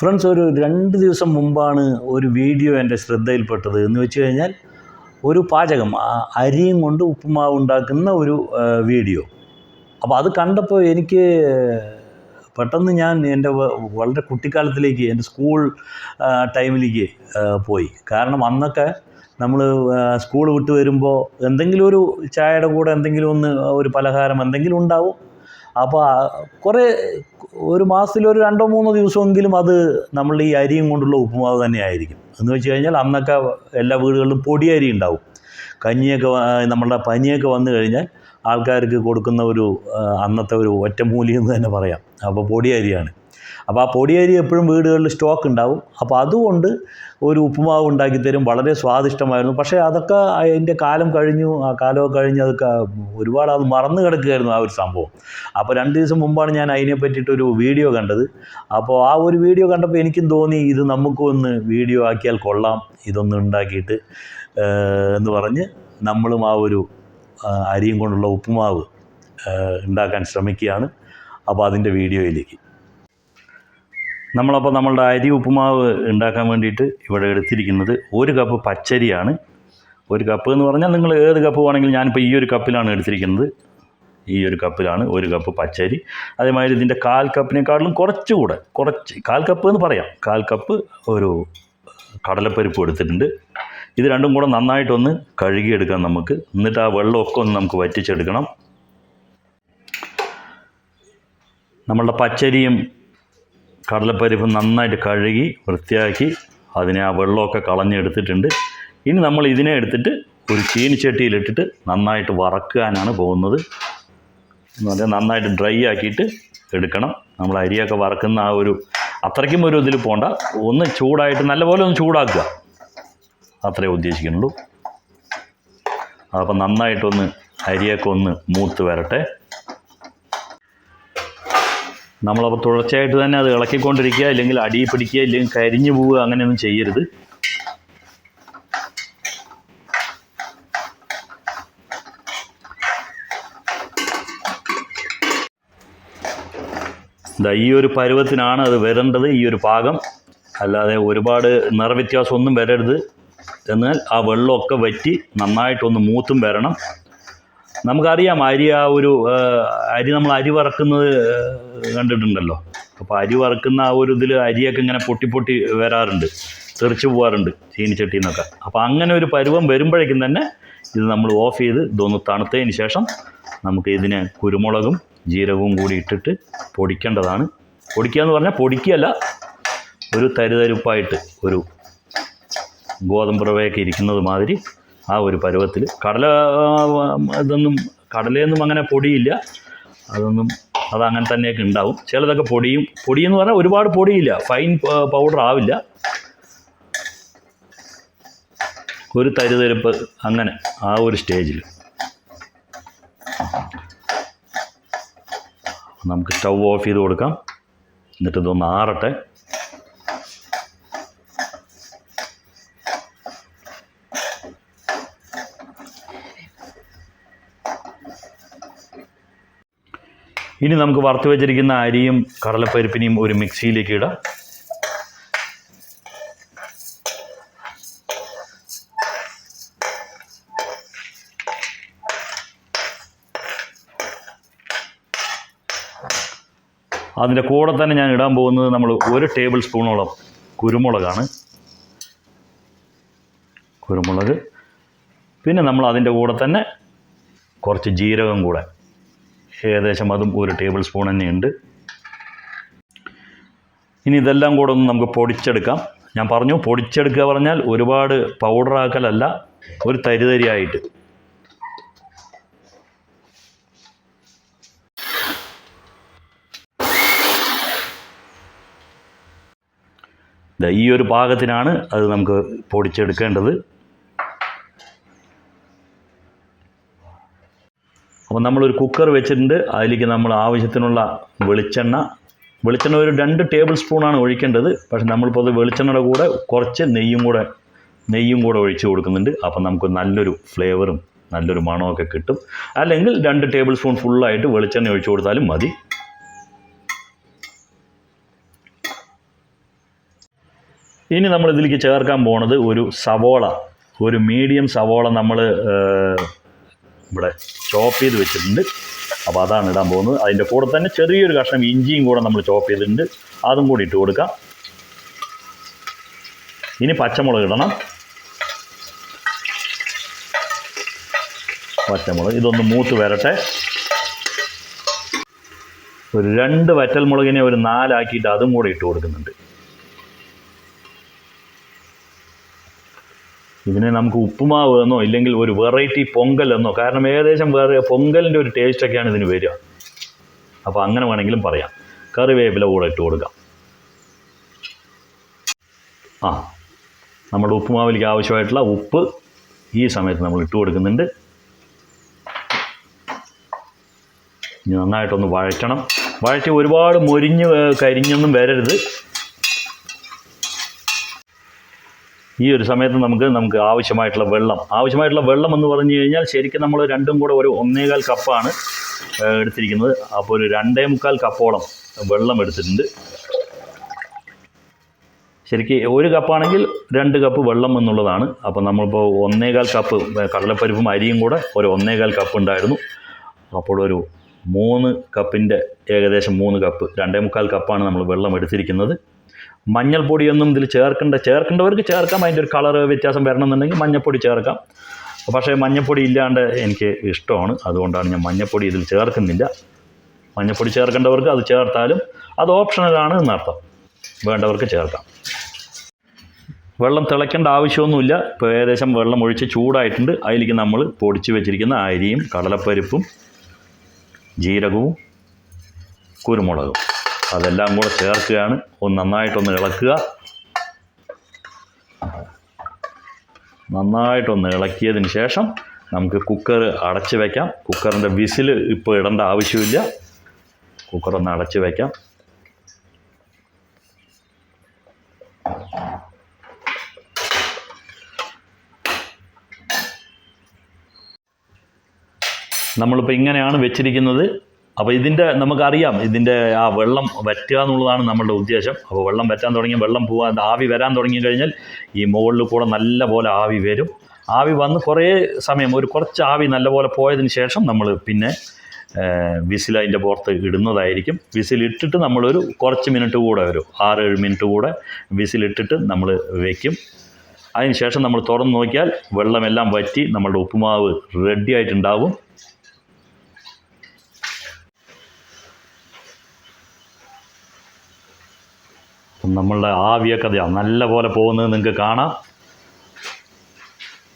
Friends ഒരു രണ്ട് ദിവസം മുമ്പാണ് ഒരു വീഡിയോ എന്റെ ശ്രദ്ധയിൽപ്പെട്ടത്. എന്ന് വെച്ച് കഴിഞ്ഞാൽ ഒരു പാചകം അരിയും കൊണ്ട് ഉപ്പുമാവ് ഉണ്ടാക്കുന്ന ഒരു വീഡിയോ. അപ്പോൾ അത് കണ്ടപ്പോൾ എനിക്ക് പെട്ടെന്ന് ഞാൻ എന്റെ വളരെ കുട്ടിക്കാലത്തിലേക്ക് എന്റെ സ്കൂൾ ടൈമിലേക്ക് പോയി. കാരണം അന്നൊക്കെ നമ്മൾ സ്കൂൾ വിട്ട് വരുമ്പോൾ എന്തെങ്കിലും ഒരു ചായയുടെ കൂടെ എന്തെങ്കിലും ഒന്ന് ഒരു പലഹാരം എന്തെങ്കിലും ഉണ്ടാവും. അപ്പോൾ കുറേ ഒരു മാസത്തിൽ ഒരു രണ്ടോ മൂന്നോ ദിവസമെങ്കിലും അത് നമ്മൾ ഈ അരിയും കൊണ്ടുള്ള ഉപ്പുമാവ് തന്നെ ആയിരിക്കും എന്ന് വെച്ച് കഴിഞ്ഞാൽ അന്നൊക്കെ എല്ലാ വീടുകളിലും പൊടിയരി ഉണ്ടാവും. കഞ്ഞിയൊക്കെ നമ്മളുടെ പനിയൊക്കെ വന്നു കഴിഞ്ഞാൽ ആൾക്കാർക്ക് കൊടുക്കുന്ന ഒരു അന്നത്തെ ഒരു ഒറ്റമൂലി എന്ന് തന്നെ പറയാം. അപ്പോൾ പൊടിയരിയാണ് അപ്പോൾ ആ പൊടിയരി എപ്പോഴും വീടുകളിൽ സ്റ്റോക്ക് ഉണ്ടാവും. അപ്പോൾ അതുകൊണ്ട് ഒരു ഉപ്പുമാവ് ഉണ്ടാക്കി തരും. വളരെ സ്വാദിഷ്ടമായിരുന്നു. പക്ഷേ അതൊക്കെ അതിന്റെ കാലം കഴിഞ്ഞു. ആ കാലമൊക്കെ കഴിഞ്ഞ് അതൊക്കെ ഒരുപാട് അത് മറന്നു കിടക്കുകയായിരുന്നു ആ ഒരു സംഭവം. അപ്പോൾ രണ്ട് ദിവസം മുമ്പാണ് ഞാൻ അതിനെ പറ്റിയിട്ടൊരു വീഡിയോ കണ്ടത്. അപ്പോൾ ആ ഒരു വീഡിയോ കണ്ടപ്പോൾ എനിക്കും തോന്നി ഇത് നമുക്കും ഒന്ന് വീഡിയോ ആക്കിയാൽ കൊള്ളാം. ഇതൊന്ന് ഉണ്ടാക്കിയിട്ട് എന്ന് പറഞ്ഞ് നമ്മളും ആ ഒരു അരിയും കൊണ്ടുള്ള ഉപ്പുമാവ് ഉണ്ടാക്കാൻ ശ്രമിക്കുകയാണ്. അപ്പോൾ അതിന്റെ വീഡിയോയിലേക്ക്. നമ്മളപ്പോൾ നമ്മളുടെ അരി ഉപ്പുമാവ് ഉണ്ടാക്കാൻ വേണ്ടിയിട്ട് ഇവിടെ എടുത്തിരിക്കുന്നത് ഒരു കപ്പ് പച്ചരിയാണ്. ഒരു കപ്പ് എന്ന് പറഞ്ഞാൽ നിങ്ങൾ ഏത് കപ്പ് വേണമെങ്കിലും ഞാനിപ്പോൾ ഈ ഒരു കപ്പിലാണ് എടുത്തിരിക്കുന്നത്. ഈ ഒരു കപ്പിലാണ് ഒരു കപ്പ് പച്ചരി. അതേമാതിരി ഇതിന്റെ കാൽ കപ്പിനേക്കാളും കുറച്ചുകൂടെ കുറച്ച് കാൽ കപ്പ് എന്ന് പറയാം. കാൽ കപ്പ് ഒരു കടലപ്പരിപ്പ് എടുത്തിട്ടുണ്ട്. ഇത് രണ്ടും കൂടെ നന്നായിട്ടൊന്ന് കഴുകിയെടുക്കാം നമുക്ക്. എന്നിട്ട് ആ വെള്ളമൊക്കെ ഒന്ന് നമുക്ക് വറ്റിച്ചെടുക്കണം. നമ്മളുടെ പച്ചരിയും കടലപ്പരിപ്പ് നന്നായിട്ട് കഴുകി വൃത്തിയാക്കി അതിനെ ആ വെള്ളമൊക്കെ കളഞ്ഞെടുത്തിട്ടുണ്ട്. ഇനി നമ്മൾ ഇതിനെ എടുത്തിട്ട് ഒരു ചീനിച്ചട്ടിയിലിട്ടിട്ട് നന്നായിട്ട് വറക്കാനാണ് പോകുന്നത്. എന്ന് പറഞ്ഞാൽ നന്നായിട്ട് ഡ്രൈ ആക്കിയിട്ട് എടുക്കണം. നമ്മൾ അരിയൊക്കെ വറക്കുന്ന ആ ഒരു അത്രയ്ക്കും ഒരു ഇതിൽ പോണ്ട. ഒന്ന് ചൂടായിട്ട് നല്ലപോലെ ഒന്ന് ചൂടാക്കുക. അത്രേ ഉദ്ദേശിക്കുന്നുള്ളൂ. അപ്പം നന്നായിട്ടൊന്ന് അരിയൊക്കെ ഒന്ന് മൂത്ത് വരട്ടെ. നമ്മളപ്പോൾ തുടർച്ചയായിട്ട് തന്നെ അത് ഇളക്കിക്കൊണ്ടിരിക്കുക ഇല്ലെങ്കിൽ അടി പിടിക്കുക ഇല്ലെങ്കിൽ കരിഞ്ഞു പോവുക അങ്ങനെയൊന്നും ചെയ്യരുത്. ഈ ഒരു പരുവത്തിനാണ് അത് വരേണ്ടത് ഈ ഒരു പാകം. അല്ലാതെ ഒരുപാട് നിറവ്യത്യാസമൊന്നും വരരുത്. എന്നാൽ ആ വെള്ളമൊക്കെ വറ്റി നന്നായിട്ടൊന്ന് മൂത്തും വരണം. നമുക്കറിയാം അരി ആ ഒരു അരി നമ്മൾ അരി വറക്കുന്നത് കണ്ടിട്ടുണ്ടല്ലോ. അപ്പോൾ അരി വറക്കുന്ന ആ ഒരു ഇതിൽ അരിയൊക്കെ ഇങ്ങനെ പൊട്ടി പൊട്ടി വരാറുണ്ട്. തെറിച്ച് പോകാറുണ്ട് ചീനിച്ചട്ടിയിൽ നിന്നൊക്കെ അപ്പോൾ അങ്ങനെ ഒരു പരുവം വരുമ്പോഴേക്കും തന്നെ ഇത് നമ്മൾ ഓഫ് ചെയ്ത് ഇതൊന്ന് തണുത്തതിന് ശേഷം നമുക്ക് ഇതിന് കുരുമുളകും ജീരകവും കൂടി ഇട്ടിട്ട് പൊടിക്കേണ്ടതാണ്. പൊടിക്കുക എന്ന് പറഞ്ഞാൽ പൊടിക്കുകയല്ല ഒരു തരുതരുപ്പായിട്ട് ഒരു ഗോതമ്പ് റവയൊക്കെ ഇരിക്കുന്നത് മാതിരി ആ ഒരു പരുവത്തിൽ. കടല ഇതൊന്നും കടലയൊന്നും അങ്ങനെ പൊടിയില്ല. അതൊന്നും അതങ്ങനെ തന്നെയൊക്കെ ഉണ്ടാവും. ചിലതൊക്കെ പൊടിയും പൊടിയെന്ന് പറഞ്ഞാൽ ഒരുപാട് പൊടിയില്ല. ഫൈൻ പൗഡർ ആവില്ല. ഒരു തരുതരിപ്പ് അങ്ങനെ ആ ഒരു സ്റ്റേജിൽ നമുക്ക് സ്റ്റൗ ഓഫ് ചെയ്ത് കൊടുക്കാം. എന്നിട്ട് ഇതൊന്ന് ആറട്ടെ. ഇനി നമുക്ക് വറുത്ത് വെച്ചിരിക്കുന്ന അരിയും കടലപ്പരിപ്പിനെയും ഒരു മിക്സിയിലേക്ക് ഇടാം. അതിന്റെ കൂടെ തന്നെ ഞാൻ ഇടാൻ പോകുന്നത് നമ്മൾ ഒരു ടേബിൾ സ്പൂണോളം കുരുമുളകാണ്. കുരുമുളക്. പിന്നെ നമ്മൾ അതിന്റെ കൂടെ തന്നെ കുറച്ച് ജീരകം കൂടെ. ഏകദേശം അതും ഒരു ടേബിൾ സ്പൂൺ തന്നെയുണ്ട്. ഇനി ഇതെല്ലാം കൂടെ ഒന്ന് നമുക്ക് പൊടിച്ചെടുക്കാം. ഞാൻ പറഞ്ഞു പൊടിച്ചെടുക്കുക പറഞ്ഞാൽ ഒരുപാട് പൗഡറാക്കലല്ല ഒരു തരിതരിയായിട്ട്. ഈ ഒരു പാകത്തിനാണ് അത് നമുക്ക് പൊടിച്ചെടുക്കേണ്ടത്. അപ്പോൾ നമ്മളൊരു കുക്കർ വെച്ചിട്ടുണ്ട്. അതിലേക്ക് നമ്മൾ ആവശ്യത്തിനുള്ള വെളിച്ചെണ്ണ. വെളിച്ചെണ്ണ ഒരു രണ്ട് ടേബിൾ സ്പൂണാണ് ഒഴിക്കേണ്ടത്. പക്ഷേ നമ്മളിപ്പോൾ അത് വെളിച്ചെണ്ണയുടെ കൂടെ കുറച്ച് നെയ്യും കൂടെ നെയ്യും കൂടെ ഒഴിച്ച് കൊടുക്കുന്നുണ്ട്. അപ്പം നമുക്ക് നല്ലൊരു ഫ്ലേവറും നല്ലൊരു മണമൊക്കെ കിട്ടും. അല്ലെങ്കിൽ രണ്ട് ടേബിൾ സ്പൂൺ ഫുള്ളായിട്ട് വെളിച്ചെണ്ണ ഒഴിച്ച് കൊടുത്താലും മതി. ഇനി നമ്മൾ ഇതിലേക്ക് ചേർക്കാൻ പോണത് ഒരു സവോള. ഒരു മീഡിയം സവോള നമ്മൾ ഇവിടെ ചോപ്പ് ചെയ്ത് വെച്ചിട്ടുണ്ട്. അപ്പോൾ അതാണ് ഇടാൻ പോകുന്നത്. അതിന്റെ കൂടെ തന്നെ ചെറിയൊരു കഷ്ണം ഇഞ്ചിയും കൂടെ നമ്മൾ ചോപ്പ് ചെയ്തിട്ടുണ്ട്. അതും കൂടി ഇട്ട് കൊടുക്കാം. ഇനി പച്ചമുളക് ഇടണം. പച്ചമുളക്. ഇതൊന്ന് മൂത്ത് വരട്ടെ. ഒരു രണ്ട് വറ്റൽ മുളകിനെ ഒരു നാലാക്കിയിട്ട് അതും കൂടി ഇട്ട് കൊടുക്കുന്നുണ്ട്. ഇതിനെ നമുക്ക് ഉപ്പുമാവ് എന്നോ ഇല്ലെങ്കിൽ ഒരു വെറൈറ്റി പൊങ്കൽ എന്നോ കാരണം ഏകദേശം വേറെ പൊങ്കലിന്റെ ഒരു ടേസ്റ്റൊക്കെയാണ് ഇതിന് വരിക. അപ്പോൾ അങ്ങനെ വേണമെങ്കിലും പറയാം. കറിവേപ്പില കൂടെ ഇട്ട് കൊടുക്കാം. ആ നമ്മുടെ ഉപ്പുമാവിലേക്ക് ആവശ്യമായിട്ടുള്ള ഉപ്പ് ഈ സമയത്ത് നമ്മൾ ഇട്ട് കൊടുക്കുന്നുണ്ട്. ഇനി നന്നായിട്ടൊന്ന് വഴറ്റണം. വഴറ്റി ഒരുപാട് മൊരിഞ്ഞ് കരിഞ്ഞൊന്നും വരരുത്. ഈ ഒരു സമയത്ത് നമുക്ക് നമുക്ക് ആവശ്യമായിട്ടുള്ള വെള്ളം. ആവശ്യമായിട്ടുള്ള വെള്ളം എന്ന് പറഞ്ഞു കഴിഞ്ഞാൽ ശരിക്കും നമ്മൾ രണ്ടും കൂടെ ഒരു ഒന്നേകാൽ കപ്പാണ് എടുത്തിരിക്കുന്നത്. അപ്പോൾ ഒരു രണ്ടേ മുക്കാൽ കപ്പോളം വെള്ളം എടുത്തിട്ടുണ്ട്. ശരിക്ക് ഒരു കപ്പാണെങ്കിൽ രണ്ട് കപ്പ് വെള്ളം എന്നുള്ളതാണ്. അപ്പോൾ നമ്മളിപ്പോൾ ഒന്നേകാൽ കപ്പ് കടലപ്പരിപ്പും അരിയും കൂടെ ഒരു ഒന്നേകാൽ കപ്പ് ഉണ്ടായിരുന്നു. അപ്പോൾ ഒരു മൂന്ന് കപ്പിന്റെ ഏകദേശം മൂന്ന് കപ്പ് രണ്ടേ മുക്കാൽ കപ്പാണ് നമ്മൾ വെള്ളം എടുത്തിരിക്കുന്നത്. മഞ്ഞൾപ്പൊടിയൊന്നും ഇതിൽ ചേർക്കേണ്ട ചേർക്കേണ്ടവർക്ക് ചേർക്കാം. അതിന്റെ ഒരു കളർ വ്യത്യാസം വരണമെന്നുണ്ടെങ്കിൽ മഞ്ഞൾപ്പൊടി ചേർക്കാം. പക്ഷേ മഞ്ഞൾപ്പൊടി ഇല്ലാണ്ട് എനിക്ക് ഇഷ്ടമാണ്. അതുകൊണ്ടാണ് ഞാൻ മഞ്ഞൾപ്പൊടി ഇതിൽ ചേർക്കുന്നില്ല. മഞ്ഞൾപ്പൊടി ചേർക്കേണ്ടവർക്ക് അത് ചേർത്താലും അത് ഓപ്ഷണലാണ് എന്നർത്ഥം വേണ്ടവർക്ക് ചേർക്കാം. വെള്ളം തിളയ്ക്കേണ്ട ആവശ്യമൊന്നുമില്ല. ഇപ്പോൾ ഏകദേശം വെള്ളം ഒഴിച്ച് ചൂടായിട്ടുണ്ട്. അതിലേക്ക് നമ്മൾ പൊടിച്ച് വെച്ചിരിക്കുന്ന അരിയും കടലപ്പരിപ്പും ജീരകവും കുരുമുളകും. അതെല്ലാം കൂടെ ചേർക്കുകയാണ് ഒന്ന് നന്നായിട്ടൊന്ന് ഇളക്കുക. നന്നായിട്ടൊന്ന് ഇളക്കിയതിന് ശേഷം നമുക്ക് കുക്കർ അടച്ച് വയ്ക്കാം കുക്കറിന്റെ വിസിൽ ഇപ്പോൾ ഇടേണ്ട ആവശ്യമില്ല. കുക്കറൊന്ന് അടച്ച് വയ്ക്കാം നമ്മളിപ്പോൾ ഇങ്ങനെയാണ് വെച്ചിരിക്കുന്നത്. അപ്പോൾ ഇതിന്റെ നമുക്കറിയാം ഇതിന്റെ ആ വെള്ളം വറ്റുക എന്നുള്ളതാണ് നമ്മളുടെ ഉദ്ദേശം. അപ്പോൾ വെള്ളം വറ്റാൻ തുടങ്ങി വെള്ളം പോകാൻ ആവി വരാൻ തുടങ്ങി കഴിഞ്ഞാൽ ഈ മുകളിൽ കൂടെ നല്ല പോലെ ആവി വരും. ആവി വന്ന് കുറേ സമയം ഒരു കുറച്ച് ആവി നല്ലപോലെ പോയതിന് ശേഷം നമ്മൾ പിന്നെ വിസിൽ അതിന്റെ പുറത്ത് ഇടുന്നതായിരിക്കും. വിസിലിട്ടിട്ട് നമ്മളൊരു കുറച്ച് മിനിറ്റ് കൂടെ ഒരു ആറേഴ് മിനിറ്റ് കൂടെ വിസിലിട്ടിട്ട് നമ്മൾ വയ്ക്കും അതിന് ശേഷം നമ്മൾ തുറന്ന് നോക്കിയാൽ വെള്ളമെല്ലാം വറ്റി നമ്മളുടെ ഉപ്പുമാവ് റെഡി ആയിട്ടുണ്ടാവും. നമ്മളുടെ ആവിയൊക്കെ അതെയാ നല്ല പോലെ പോകുന്നത് നിങ്ങൾക്ക് കാണാം.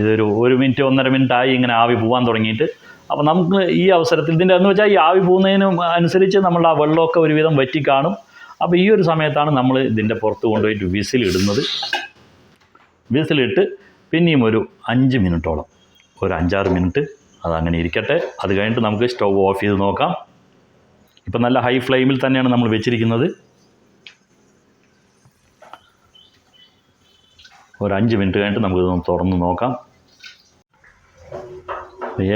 ഇതൊരു ഒരു മിനിറ്റ് ഒന്നര മിനിറ്റ് ആയി ഇങ്ങനെ ആവി പോകാൻ തുടങ്ങിയിട്ട്. അപ്പോൾ നമുക്ക് ഈ അവസരത്തിൽ ഇതിന്റെ എന്ന് വെച്ചാൽ ഈ ആവി പോകുന്നതിന് അനുസരിച്ച് നമ്മളുടെ ആ വെള്ളമൊക്കെ ഒരുവിധം വറ്റി കാണും. അപ്പോൾ ഈ ഒരു സമയത്താണ് നമ്മൾ ഇതിന്റെ പുറത്ത് കൊണ്ടുപോയിട്ട് വിസിലിടുന്നത്. വിസിലിട്ട് പിന്നെയും ഒരു അഞ്ച് മിനിറ്റോളം ഒരു അഞ്ചാറ് മിനിറ്റ് അതങ്ങനെ ഇരിക്കട്ടെ. അത് കഴിഞ്ഞിട്ട് നമുക്ക് സ്റ്റൗ ഓഫ് ചെയ്ത് നോക്കാം. ഇപ്പം നല്ല ഹൈ ഫ്ലെയിമിൽ തന്നെയാണ് നമ്മൾ വെച്ചിരിക്കുന്നത്. ഒരു അഞ്ച് മിനിറ്റ് കഴിഞ്ഞിട്ട് നമുക്കിത് തുറന്ന് നോക്കാം.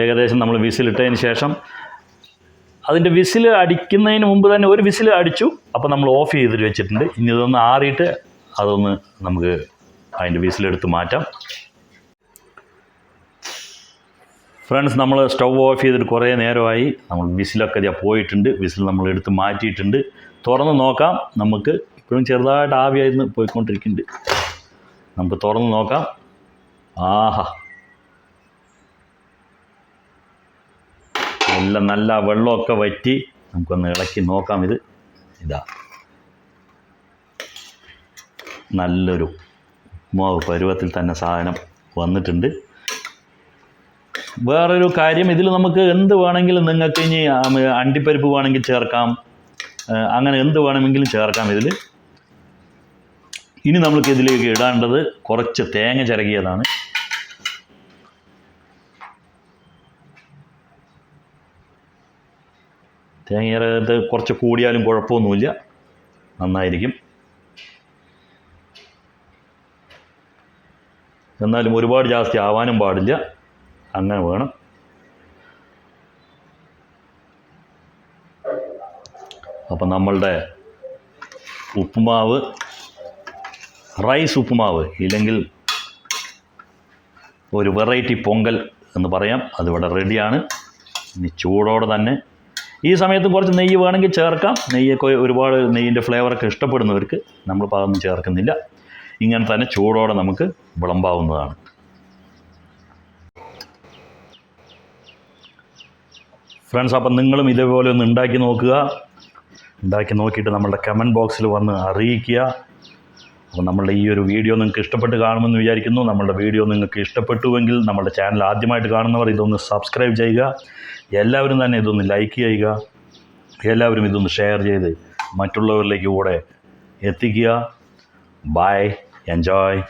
ഏകദേശം നമ്മൾ വിസിലിട്ടതിന് ശേഷം അതിന്റെ വിസിൽ അടിക്കുന്നതിന് മുമ്പ് തന്നെ ഒരു വിസിൽ അടിച്ചു. അപ്പോൾ നമ്മൾ ഓഫ് ചെയ്തിട്ട് വെച്ചിട്ടുണ്ട്. ഇനി ഇതൊന്ന് ആറിയിട്ട് അതൊന്ന് നമുക്ക് അതിന്റെ വിസിലെടുത്ത് മാറ്റാം. ഫ്രണ്ട്സ് നമ്മൾ സ്റ്റൗ ഓഫ് ചെയ്തിട്ട് കുറേ നേരമായി. നമ്മൾ വിസിലൊക്കെ ഞാൻ പോയിട്ടുണ്ട്. വിസിൽ നമ്മൾ എടുത്ത് മാറ്റിയിട്ടുണ്ട്. തുറന്ന് നോക്കാം. നമുക്ക് ഇപ്പോഴും ചെറുതായിട്ട് ആവിയായിരുന്നു പോയിക്കൊണ്ടിരിക്കുന്നുണ്ട്. നമുക്ക് തുറന്ന് നോക്കാം. ആഹാ. എല്ലാം നല്ല വെള്ളമൊക്കെ വറ്റി നമുക്കൊന്ന് ഇളക്കി നോക്കാം ഇത്. ഇതാ. നല്ലൊരു ഉപ്മാവ് പരുവത്തിൽ തന്നെ സാധനം വന്നിട്ടുണ്ട്. വേറൊരു കാര്യം ഇതിൽ നമുക്ക് എന്ത് വേണമെങ്കിലും നിങ്ങൾക്ക് ഇനി അണ്ടിപ്പരിപ്പ് വേണമെങ്കിൽ ചേർക്കാം. അങ്ങനെ എന്ത് വേണമെങ്കിലും ചേർക്കാം ഇതിൽ. ഇനി നമ്മൾക്ക് ഇതിലേക്ക് ഇടേണ്ടത് കുറച്ച് തേങ്ങ ചിരകിയതാണ്. തേങ്ങ ചിരകത്ത് കുറച്ച് കൂടിയാലും കുഴപ്പമൊന്നുമില്ല. നന്നായിരിക്കും. എന്നാലും ഒരുപാട് ജാസ്തി ആവാനും പാടില്ല. അങ്ങനെ വേണം. അപ്പം നമ്മളുടെ ഉപ്പുമാവ് റൈസ് ഉപ്പുമാവ് ഇല്ലെങ്കിൽ ഒരു വെറൈറ്റി പൊങ്കൽ എന്ന് പറയാം. അതിവിടെ റെഡിയാണ്. ഇനി ചൂടോടെ തന്നെ ഈ സമയത്ത് കുറച്ച് നെയ്യ് വേണമെങ്കിൽ ചേർക്കാം. നെയ്യൊക്കെ ഒരുപാട് നെയ്യിന്റെ ഫ്ലേവറൊക്കെ ഇഷ്ടപ്പെടുന്നവർക്ക് നമ്മളിപ്പോൾ അതൊന്നും ചേർക്കുന്നില്ല. ഇങ്ങനെ തന്നെ ചൂടോടെ നമുക്ക് വിളമ്പാവുന്നതാണ്. ഫ്രണ്ട്സ് അപ്പം നിങ്ങളും ഇതേപോലെ ഒന്ന് ഉണ്ടാക്കി നോക്കുക. ഉണ്ടാക്കി നോക്കിയിട്ട് നമ്മളുടെ കമന്റ് ബോക്സിൽ വന്ന് അറിയിക്കുക. അപ്പോൾ നമ്മളുടെ ഈ ഒരു വീഡിയോ നിങ്ങൾക്ക് ഇഷ്ടപ്പെട്ട് കാണുമെന്ന് വിചാരിക്കുന്നു. നമ്മളുടെ വീഡിയോ നിങ്ങൾക്ക് ഇഷ്ടപ്പെട്ടുവെങ്കിൽ നമ്മുടെ ചാനൽ ആദ്യമായിട്ട് കാണുന്നവർ ഇതൊന്ന് സബ്സ്ക്രൈബ് ചെയ്യുക. എല്ലാവരും തന്നെ ഇതൊന്ന് ലൈക്ക് ചെയ്യുക. എല്ലാവരും ഇതൊന്ന് ഷെയർ ചെയ്ത് മറ്റുള്ളവരിലേക്ക് കൂടെ എത്തിക്കുക. By enjoy